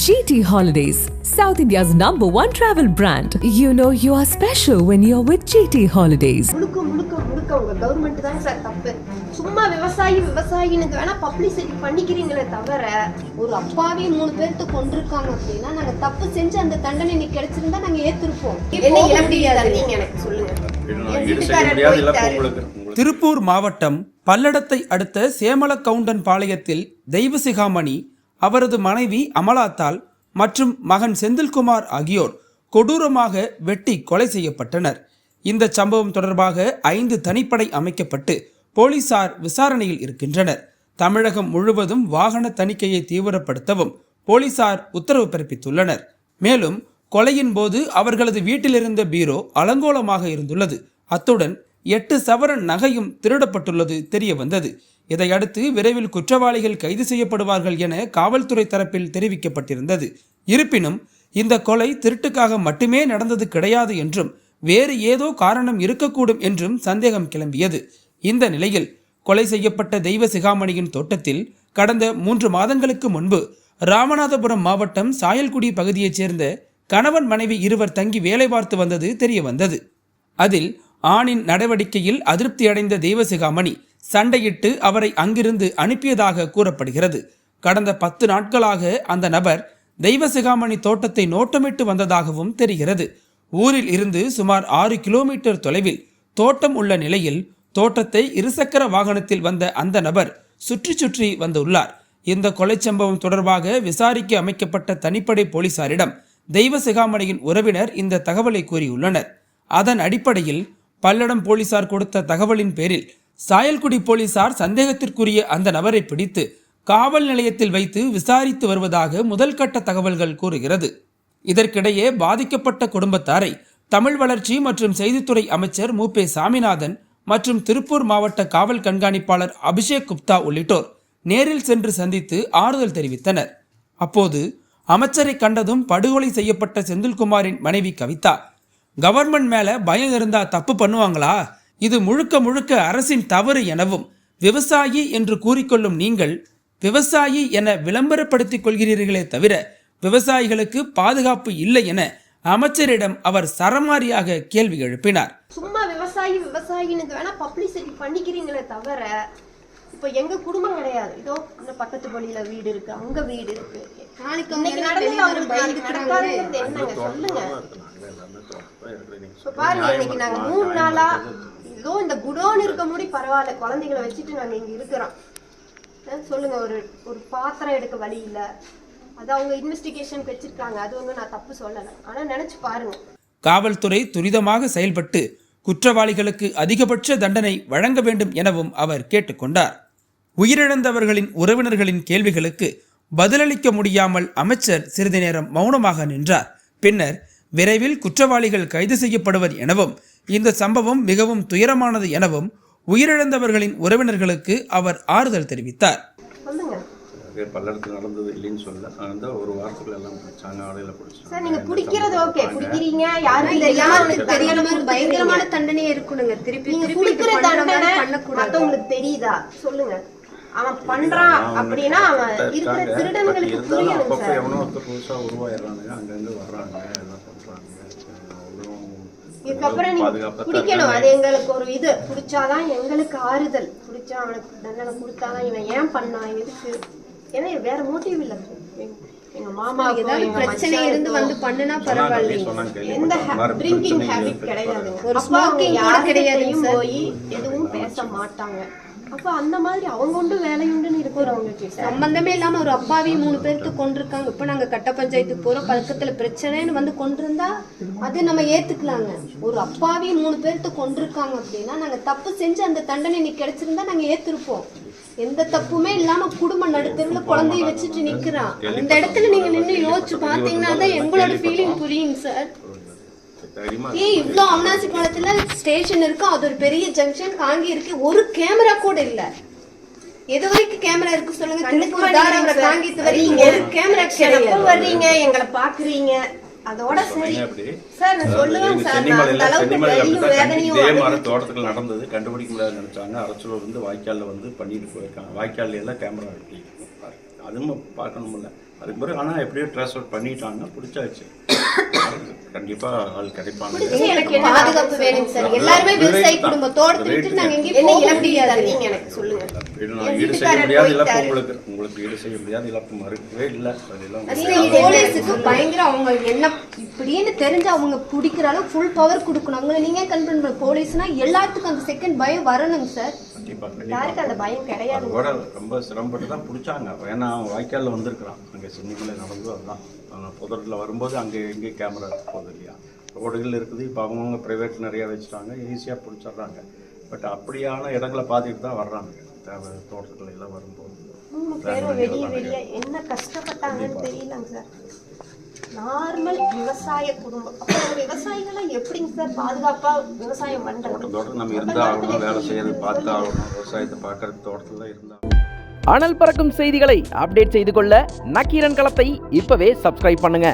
GT Holidays, South India's number one travel brand. You know you are special when you're with GT Holidays. முழுக்க முழுக்க முழுக்க உங்க government தான் sir தப்பு. சும்மா விவசாயி விவசாயின்னு வேணா பப்ளிசிட்டி பண்ணிக்கிறீங்களே தவிர ஒரு அப்பாவே மூணு பேர்த்த கொண்டிருக்காங்க அப்படின்னா நாங்க தப்பு செஞ்சு அந்த தண்டனை இன்னைக்கு கிடைச்சிருந்தா நாங்க ஏத்திருப்போம். என்ன எனக்கு சொல்லுங்க. என் வீட்டுக்காரர் போயிட்டாரு. திருப்பூர் மாவட்டம் பல்லடத்தை அடுத்த சேமலக்கவுண்டன் பாளையத்தில் தெய்வசிகாமணி அவரது மனைவி அமலாத்தாள் மற்றும் மகன் செந்தில்குமார் ஆகியோர் கொடூரமாக வெட்டி கொலை செய்யப்பட்டனர். இந்த சம்பவம் தொடர்பாக ஐந்து தனிப்படை அமைக்கப்பட்டு போலீசார் விசாரணையில் இருக்கின்றனர். தமிழகம் முழுவதும் வாகன தணிக்கையை தீவிரப்படுத்தவும் போலீசார் உத்தரவு பிறப்பித்துள்ளனர். மேலும் கொலையின் போது அவர்களது வீட்டிலிருந்த பீரோ அலங்கோலமாக இருந்துள்ளது. அத்துடன் எட்டு சவரன் நகையும் திருடப்பட்டுள்ளது தெரிய வந்தது இதையடுத்து விரைவில் குற்றவாளிகள் கைது செய்யப்படுவார்கள் என காவல்துறை தரப்பில் தெரிவிக்கப்பட்டிருந்தது. இருப்பினும் இந்த கொலை திருட்டுக்காக மட்டுமே நடந்தது கிடையாது என்றும் வேறு ஏதோ காரணம் இருக்கக்கூடும் என்றும் சந்தேகம் கிளம்பியது. இந்த நிலையில் கொலை செய்யப்பட்ட தெய்வ சிகாமணியின் தோட்டத்தில் கடந்த மூன்று மாதங்களுக்கு முன்பு ராமநாதபுரம் மாவட்டம் சாயல்குடி பகுதியைச் சேர்ந்த கணவன் மனைவி இருவர் தங்கி வேலை பார்த்து வந்தது தெரிய வந்தது அதில் ஆணின் நடவடிக்கையில் அதிருப்தியடைந்த தெய்வசிகாமணி சண்டையிட்டு அவரை அங்கிருந்து அனுப்பியதாக கூறப்படுகிறது. கடந்த பத்து நாட்களாக அந்த நபர் தெய்வசிகாமணி தோட்டத்தை நோட்டமிட்டு வந்ததாகவும் தெரிகிறது. ஊரில் இருந்து சுமார் ஆறு கிலோமீட்டர் தொலைவில் தோட்டம் உள்ள நிலையில் தோட்டத்தை இருசக்கர வாகனத்தில் வந்த அந்த நபர் சுற்றி சுற்றி வந்துள்ளார். இந்த கொலை சம்பவம் தொடர்பாக விசாரிக்க அமைக்கப்பட்ட தனிப்படை போலீசாரிடம் தெய்வ சிகாமணியின் உறவினர் இந்த தகவலை கூறியுள்ளனர். அதன் அடிப்படையில் பல்லடம் போலீசார் கொடுத்த தகவலின் பேரில் சாயல்குடி போலீசார் சந்தேகத்திற்குரிய அந்த நபரை பிடித்து காவல் நிலையத்தில் வைத்து விசாரித்து வருவதாக முதல் கட்ட தகவல்கள் கூறுகிறது. இதற்கிடையே பாதிக்கப்பட்ட குடும்பத்தாரை தமிழ் வளர்ச்சி மற்றும் செய்தித்துறை அமைச்சர் மு. பே. சாமிநாதன் மற்றும் திருப்பூர் மாவட்ட காவல் கண்காணிப்பாளர் அபிஷேக் குப்தா உள்ளிட்டோர் நேரில் சென்று சந்தித்து ஆறுதல் தெரிவித்தனர். அப்போது அமைச்சரை கண்டதும் படுகொலை செய்யப்பட்ட செந்தில்குமாரின் மனைவி கவிதா கவர்மெண்ட் மேலே பயம் இருந்தா தப்பு பண்ணுவாங்களா? இது முழுக்க முழுக்க அரசின் தவறு எனவும் விவசாயி என்று கூறிக்கொள்ளும் நீங்கள் விவசாயி என விளம்பரப்படுத்திக் கொள்கிறீர்களே தவிர விவசாயிகளுக்கு பாதுகாப்பு இல்லை என அமைச்சரிடம் அவர் சரமாரியாக கேள்வி எழுப்பினார். சும்மா விவசாயி விவசாயின்னு வேணா பப்ளிசிட்டி பண்ணிக்கிறீங்களே தவிர இப்ப எங்க குடும்பம் கிடையாது. இதோ இந்த பக்கத்து பள்ளியில வீடு இருக்கு அங்க வீடு இருக்கு. நாளைக்கு பாருங்க இன்னைக்கு நாங்க மூணு நாளா ஏதோ இந்த குடோன் இருக்க முடி பரவாயில்ல குழந்தைகளை வச்சுட்டு நாங்கள் இங்கே இருக்கிறோம். சொல்லுங்க ஒரு ஒரு பாத்திரம் எடுக்க வழி இல்லை. அது அவங்க இன்வெஸ்டிகேஷன் வச்சிருக்காங்க. அது ஒன்றும் நான் தப்பு சொல்லலை. ஆனால் நினச்சி பாருங்க. காவல்துறை துரிதமாக செயல்பட்டு குற்றவாளிகளுக்கு அதிகபட்ச தண்டனை வழங்க வேண்டும் எனவும் அவர் கேட்டுக்கொண்டார். உயிரிழந்தவர்களின் உறவினர்களின் கேள்விகளுக்கு பதிலளிக்க முடியாமல் அமைச்சர் சிறிது நேரம் மௌனமாக நின்றார். பின்னர் விரைவில் குற்றவாளிகள் கைது செய்யப்படுவர் எனவும் இந்த சம்பவம் மிகவும் துயரமானது எனவும் உயிரிழந்தவர்களின் உறவினர்களுக்கு அவர் ஆறுதல் தெரிவித்தார். சொல்லுங்க. அது பல்லடத்தில் நடந்தது இல்லைன்னு சொல்ல அந்த ஒரு வாரத்துக்குள்ள எல்லாம் பிடிச்சாங்க ஆடையில பிடிச்சாங்க சார் நீங்க குடிக்கிறது ஓகே. குடிக்கிறீங்க யாரும் தெரியாம மாதிரி. பயங்கரமான தண்டனையே இருக்கணுங்க. திருப்பி நீங்க குடுக்கிற தண்டனை மத்தவங்களுக்கு தெரியுதா? சொல்லுங்க. அவன் பண்றான் அப்படின்னா அவன் இருக்கிற திருடன்களுக்கு புரியணும் அப்பப்போ சார். எவனோ ஒருத்தர் புதுசா உருவாயிடுறானுங்க அங்கங்க வர்றாங்க எல்லாம் பண்றாங்க அவங்களும் இதுக்கப்புறம் நீங்க பாதுகாப்பா குடிக்கணும். அது எங்களுக்கு ஒரு இது. குடிச்சாதான் எங்களுக்கு ஆறுதல். குடிச்சா அவனுக்கு தண்டனை கொடுத்தாதான் இவன் ஏன் பண்ணான் எதுக்கு? ஏன்னா வேற மோட்டிவ் இல்ல. எங்க- மாமாவுக்கு ஏதாவது பிரச்சனை இருந்து வந்து பண்ணுனா சொன்னாங்க, எந்த ட்ரிங்கிங் ஹேபிட். கிடையாதுங்க ஒரு smoking கூட சார். போய் எதுவும் பேச மாட்டாங்க. அப்ப அந்த மாதிரி அவங்க உண்டு வேலையுண்டுன்னு இருக்கிறவங்க சம்பந்தமே இல்லாம ஒரு அப்பாவி மூணு பேர்த்து கொண்டிருக்காங்க இப்ப நாங்க கட்ட பஞ்சாயத்துக்கு போறோம். பக்கத்துல பிரச்சனைன்னு வந்து கொண்டிருந்தா அது நம்ம ஏத்துக்கலாங்க. ஒரு அப்பாவி மூணு பேர்த்து கொண்டிருக்காங்க அப்படின்னா நாங்க தப்பு செஞ்சு அந்த தண்டனை இன்னைக்கு கிடைச்சிருந்தா நாங்க ஏத்திருப்போம். எந்த தப்புமே இல்லாம குடும்ப நடுத்தருல குழந்தைய வச்சுட்டு நிக்கிறான் அந்த இடத்துல நீங்க நின்னு யோசிச்சு பாத்தீங்கன்னா தான் எங்களோட ஃபீலிங் புரியுங்க சார் ஏய் இவ்ளோ அவனாசி காலத்துல ஸ்டேஷன் இருக்கு? அது ஒரு பெரிய ஜங்ஷன் காங்கி இருக்கு. ஒரு கேமரா கூட இல்ல. எது வரைக்கும் கேமரா இருக்கு சொல்லுங்க. திருப்பூர் தாராபுரம் வரைக்கும் ஒரு கேமரா கிடையாது. வர்றீங்க? எங்களை பாக்குறீங்க அதோட சரி. சார் நான் சொல்லுவேன் சார் அந்த சென்னிமலையில அளவுக்கு வேதனையும் இதே மாதிரி தோட்டத்துக்குள்ள நடந்தது. கண்டுபிடிக்க முடியாது நினைச்சாங்க. அரசூர் வந்து வாய்க்கால்ல வந்து பண்ணிட்டு போயிருக்காங்க. வாய்க்கால்ல எல்லாம் கேமரா இருக்கு அதுவும் பார்க்கணும்ல அதுக்கு பிறகு ஆனால் எப்படியோ ட்ரான்ஸ்ஃபர் பண்ணிட்டாங்க பிடிச்சாச்சு. கண்டிப்பாக ஆள் கிடைப்பாங்க. எனக்கு பாதுகாப்பு வேணுங்க சார். எல்லாருமே விவசாய குடும்பத்தோட திருட்டு நாங்க என்ன முடியாது. தருவீங்க எனக்கு சொல்லுங்க. ஈடு என் ஈடு செய்ய வீட்டுக்காரர் முடியாத இழப்பு போயிட்டாரு. உங்களுக்கு. உங்களுக்கு ஈடு செய்ய முடியாத இழப்பு மறுக்கவே இல்லை. அதெல்லாம் அது போலீஸுக்கு பயங்கர அவங்க என்ன இப்படின்னு தெரிஞ்சு அவங்க பிடிக்கிற அளவு ஃபுல் பவர் கொடுக்கணும். அவங்கள நீங்க கண்ட்ரோல் பண்ண போலீஸ்னா எல்லாத்துக்கும் அந்த செகண்ட் பயம் வரணுங்க சார். கண்டிப்பாக கண்டிப்பாக அந்த பயம் கிடையாது? ரொம்ப சிரமப்பட்டு தான் பிடிச்சாங்க. ஏன்னா அவன் வாய்க்காலில் வந்திருக்கிறான். அங்கே சின்னிமலை நடந்து அதுதான். புதரில் வரும்போது அங்கே எங்கேயும் கேமரா போகுது இல்லையா? ரோடுகள் இருக்குது. இப்போ அவங்கவுங்க ப்ரைவேட் நிறையா வச்சுட்டாங்க. ஈஸியாக பிடிச்சிடுறாங்க. பட் அப்படியான இடங்களை பார்த்துட்டு தான் வர்றாங்க. தேவை தோட்டத்துல எல்லாம் வரும்போது. என்ன கஷ்டப்பட்டாங்கன்னு தெரியலங்க சார். நார்மல் விவசாய குடும்பம். விவசாயிகள்லாம் எப்படிங்க சார் பாதுகாப்பா விவசாயம் பண்றது? நம்ம இருந்தால் ஆகணும் வேலை செய்யறது பார்த்து ஆகணும் விவசாயத்தை பார்க்கறது தோட்டத்தில் தான் இருந்தால் அனல் பறக்கும் செய்திகளை அப்டேட் செய்து கொள்ள நக்கீரன் களத்தை இப்பவே சப்ஸ்கிரைப் பண்ணுங்க.